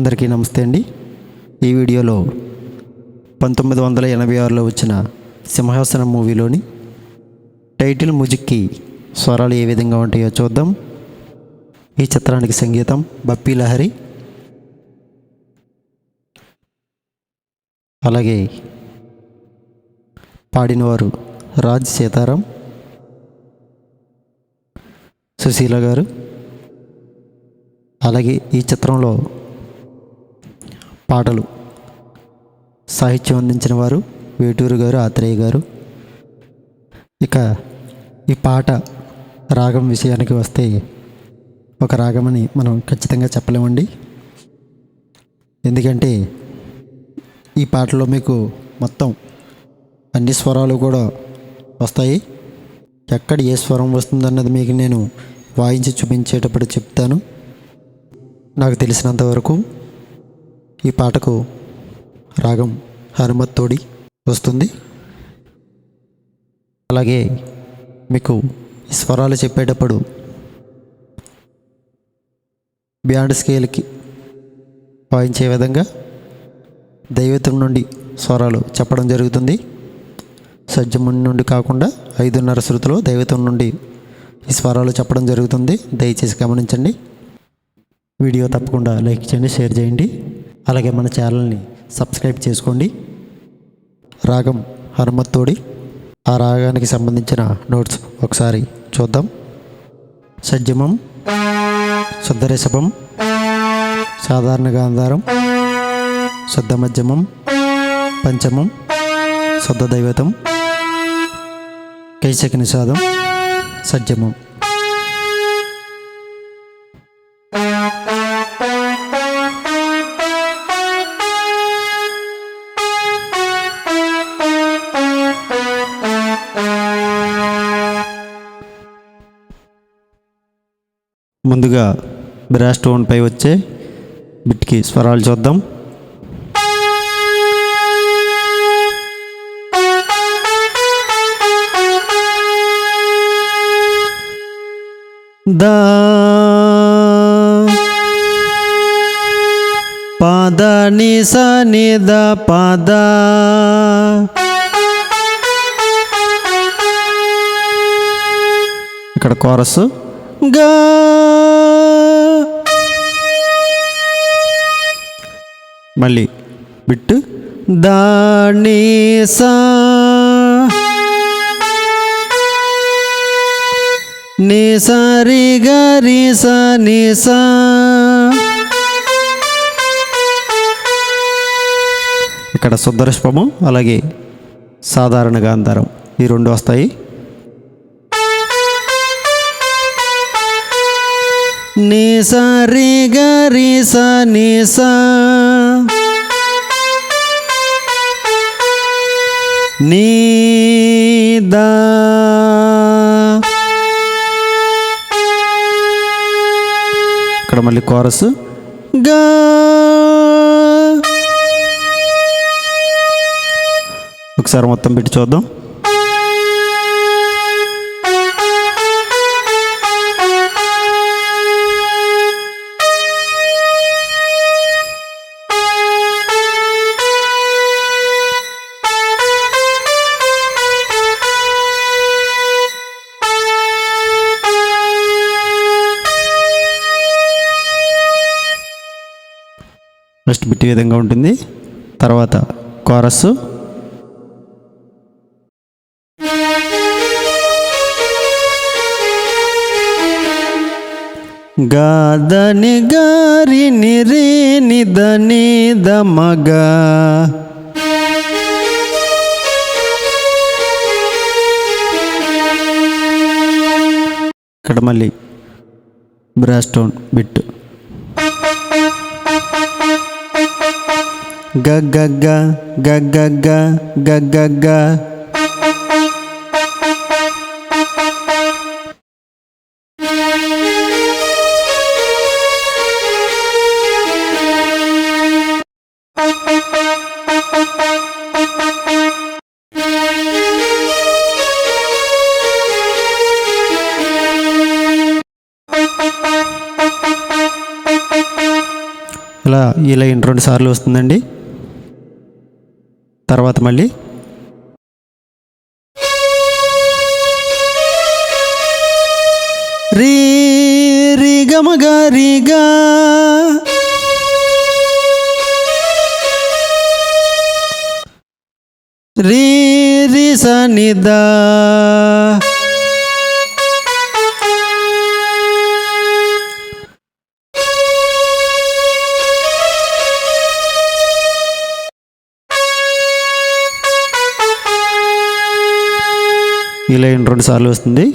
అందరికీ నమస్తే అండి. ఈ వీడియోలో పంతొమ్మిది వందల ఎనభై ఆరులో వచ్చిన సింహాసనం మూవీలోని టైటిల్ మ్యూజిక్కి స్వరాలు ఏ విధంగా ఉంటాయో చూద్దాం. ఈ చిత్రానికి సంగీతం బప్పీ లహరి. అలాగే పాడినవారు రాజ్ సీతారాం సుశీల గారు. అలాగే ఈ చిత్రంలో పాటలు. సాహిత్యం అందించిన వారు వేటూరు గారు ఆత్రేయ గారు. ఇక ఈ పాట రాగం విషయానికి వస్తే ఒక రాగమని మనం ఖచ్చితంగా చెప్పలేమండి. ఎందుకంటే ఈ పాటలో మీకు మొత్తం అన్ని స్వరాలు కూడా వస్తాయి. ఎక్కడ ఏ స్వరం వస్తుందన్నది మీకు నేను వాయించి చూపించేటప్పుడు చెప్తాను. నాకు తెలిసినంత వరకు ఈ పాటకు రాగం హనుమత్ తోడి వస్తుంది. అలాగే మీకు ఈ స్వరాలు చెప్పేటప్పుడు బ్యాండ్ స్కేల్కి వాయించే విధంగా దైవతం నుండి స్వరాలు చెప్పడం జరుగుతుంది. సజ్జముని నుండి కాకుండా ఐదున్నర శృతిలో దైవతం నుండి ఈ స్వరాలు చెప్పడం జరుగుతుంది. దయచేసి గమనించండి. వీడియో తప్పకుండా లైక్ చేయండి షేర్ చేయండి. అలాగే మన ఛానల్ని సబ్స్క్రైబ్ చేసుకోండి. రాగం హనుమత్తోడి. ఆ రాగానికి సంబంధించిన నోట్స్ ఒకసారి చూద్దాం. సజ్జమం శుద్ధరిషభం సాధారణ గాంధారం శుద్ధ మధ్యమం పంచమం శుద్ధ దైవతం కైశక నిషాదం సజ్జమం. ముందుగా బ్రాస్ పై వచ్చే బిట్కి స్వరాలు చూద్దాం. దా పద ని స ని ద పద ఇక్కడ కోరస్గా మళ్ళీ బిట్టు దాని సా సరి గరి స ఇక్కడ శుద్ధరష్పము అలాగే సాధారణ గాంధారం ఈ రెండు వస్తాయి. ని సరి గరి నిసా. నీ ఇక్కడ మళ్ళీ కోరస్గా. ఒకసారి మొత్తం పెట్టి చూద్దాం. ఫస్ట్ బిట్ ఈ విధంగా ఉంటుంది? తర్వాత కోరస్సు. గాదని గారి నిరే దని దమగా. ఇక్కడ మళ్ళీ బ్రాస్టోన్ బిట్. ga ga ga ga ga ga ga ga ga. ఇలా ఇలా రెండు సార్లు వస్తుందండి. తర్వాత మళ్ళీ రీ రీ గమగ రీగా రీ రీ సనిదా ఈ లైన్ రెండు సార్లు వస్తుంది.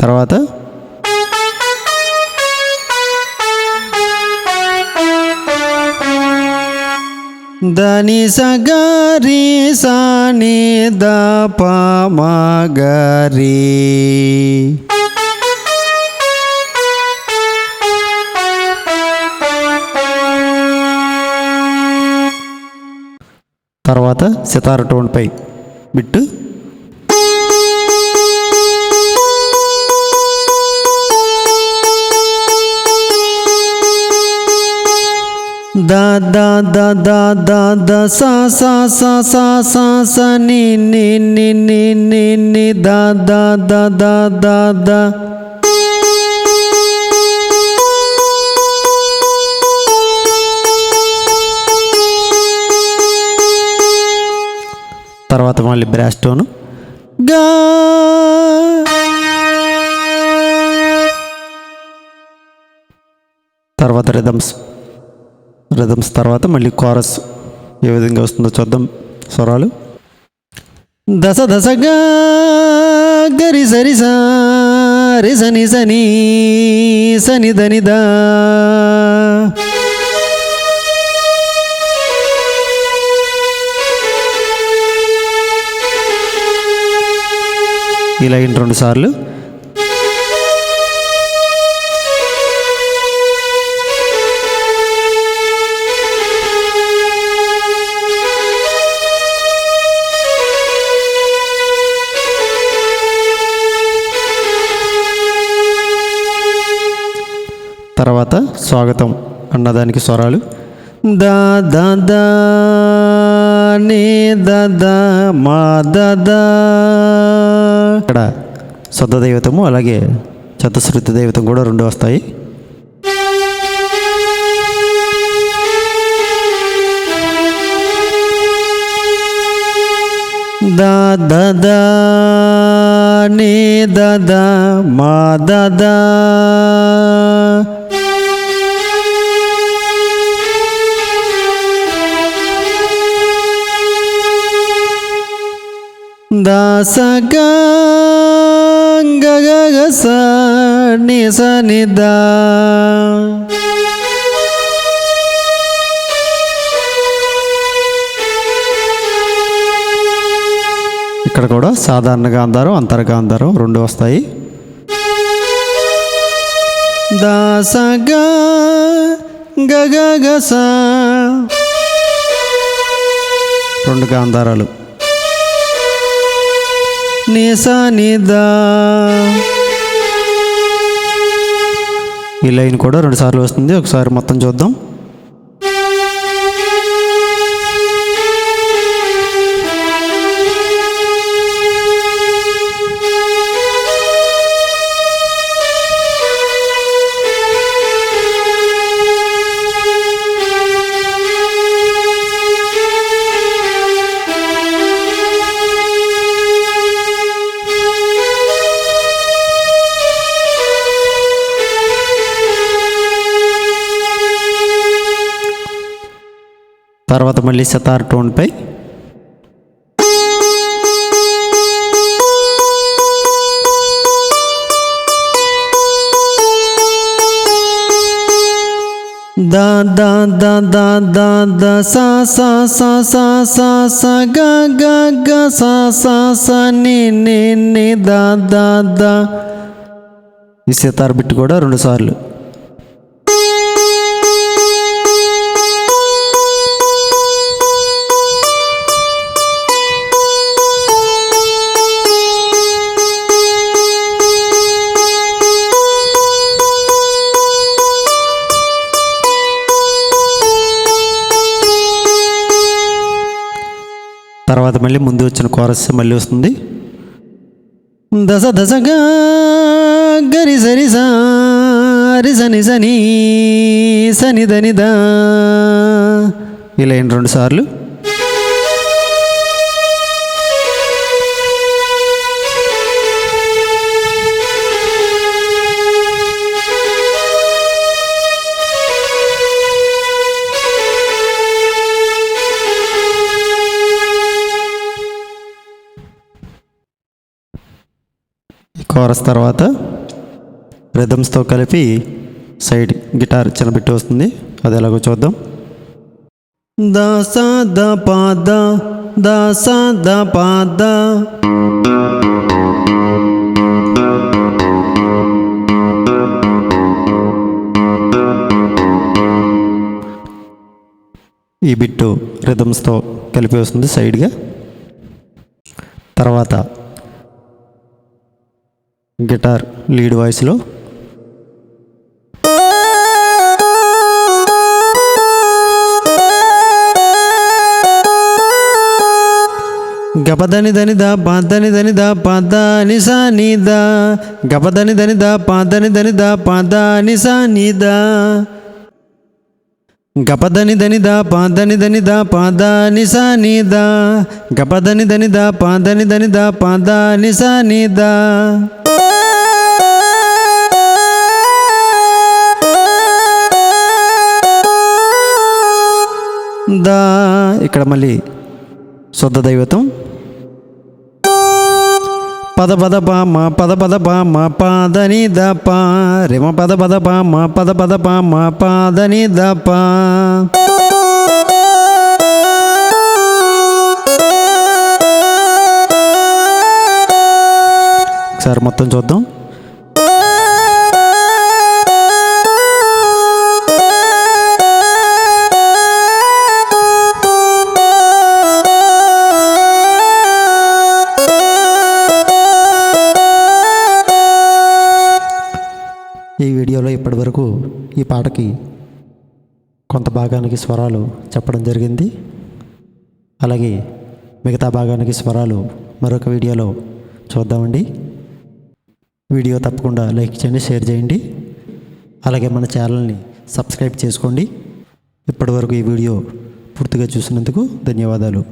తర్వాత దని సగరి సాని ద పమగరి తర్వాత సితార టోన్పై బిట్టు దా దా దా సా సా సా సా ని ని ని ని ని ని దా దా దా దా దా దా తర్వాత మళ్ళీ బ్రాస్ టోను గా. తర్వాత రిథమ్స్ రిథమ్స్ తర్వాత మళ్ళీ కోరస్ ఏ విధంగా వస్తుందో చూద్దాం. స్వరాలు. దశ దశగా గరి సరి సారి సని సని సని దని దా. ఈ లైన్ రెండు సార్లు. తర్వాత స్వాగతం అన్నదానికి స్వరాలు. దా దా దా నీ దా మా దా ఇక్కడ సొంత దైవతము అలాగే చతుశ్రుతి దైవతం కూడా రెండు వస్తాయి. దా దా దా దా మా దా. దాసగా గగ స ని ని దా ఇక్కడ కూడా సాధారణ గాంధారం అంతరగా అందరం రెండు వస్తాయి. దాసగా గగ రెండు గాంధారాలు నిసనిదా ఈ లైన్ కూడా రెండుసార్లు వస్తుంది. ఒకసారి మొత్తం చూద్దాం. తర్వాత మళ్ళీ సితార్ టోన్పై. దా దా దా దా దా దా సా సా సా సా సా సా గ గ గ సా సా సా ని ని ని దా దా ద. ఈ సితార్ బిట్ కూడా రెండు సార్లు. తర్వాత మళ్ళీ ముందు వచ్చిన కోరస్ మళ్ళీ వస్తుంది. దశ దశగా గరి సరి సారి సని సని సని దని దా. ఇలా రెండు సార్లు? కోరస్ తర్వాత రిథమ్స్తో కలిపి సైడ్ గిటార్ చిన్న బిట్టు వస్తుంది. అది ఎలాగో చూద్దాం. దాస ద పాద దాస ద పాద ఈ బిట్టు రిథమ్స్తో కలిపి వస్తుంది సైడ్గా తర్వాత గిటార్ లీడ్ వాయిస్లో. గపదని దని దా పాదని దని దా పాద నిసా నీదా గపదని దని దా. పాదని దని దా పాద నిసా నీదా గపదని దని దా పాదని దని దా పాద నిసా నీదా గపదని దని దా పాదని దని దా పాద నిసా నీదా దా ఇక్కడ మళ్ళీ శుద్ధ దైవతం పద పద పా మా పద పద పా మా పాదని ద పా. రిమ పద పద పా మా పద పద పా మా పాదని ద పా ఈ వీడియోలో ఇప్పటివరకు ఈ పాటకి కొంత భాగానికి స్వరాలు చెప్పడం జరిగింది. అలాగే మిగతా భాగానికి స్వరాలు మరొక వీడియోలో చూద్దామండి. వీడియో తప్పకుండా లైక్ చేయండి షేర్ చేయండి. అలాగే మన ఛానల్ని సబ్స్క్రైబ్ చేసుకోండి. ఇప్పటివరకు ఈ వీడియో పూర్తిగా చూసినందుకు ధన్యవాదాలు.